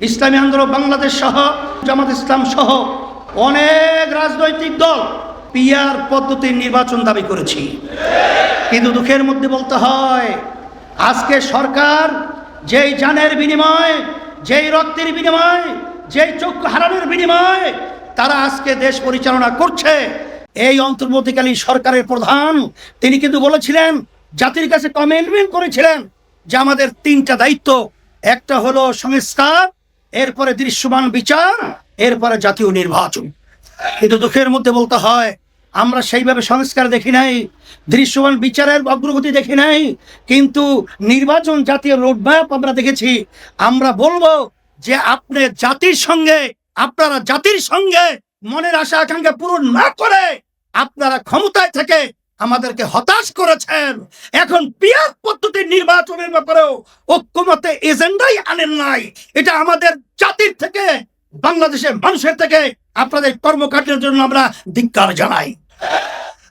ইসলামী আন্দোলন বাংলাদেশ সহ, জামাত ইসলাম সহ অনেক রাজনৈতিক দল পিয়ার পদ্ধতির নির্বাচন দাবি করেছি। কিন্তু দুঃখের মধ্যে বলতে হয়, আজকে সরকার যেই জানের বিনিময়, যেই রক্তের বিনিময়, যেই চক্ষু হারানোর বিনিময় তারা আজকে দেশ পরিচালনা করছে, এই অন্তর্বর্তীকালীন সরকারের প্রধান তিনি কিন্তু বলেছিলেন, জাতির কাছে কমেন্টমেন্ট করেছিলেন যে আমাদের তিনটা দায়িত্ব, একটা হলো সংস্কার এরপরে দৃশ্যমান বিচার, এরপরে জাতীয় নির্বাচন। কিন্তু দুঃখের মধ্যে বলতে হয়, আমরা সেইভাবে সংস্কার দেখি নাই, দৃশ্যমান বিচারের অগ্রগতি দেখি নাই, কিন্তু নির্বাচন জাতীয় রোডম্যাপ আমরা দেখেছি। আমরা বলব যে আপনি জাতির সঙ্গে, আপনারা জাতির সঙ্গে মনের আশা আকাঙ্ক্ষা পূরণ না করে আপনারা ক্ষমতায় থেকে আমাদেরকে হতাশ করেছেন। এখন পিয়াজ পদ্ধতির নির্বাচনের ব্যাপারেও ঐক্যমতে এজেন্ডাই আনেন নাই। এটা আমাদের জাতির থেকে, বাংলাদেশের মানুষের থেকে, আপনাদের কর্মকাণ্ডের জন্য আমরা ধিক্কার জানাই।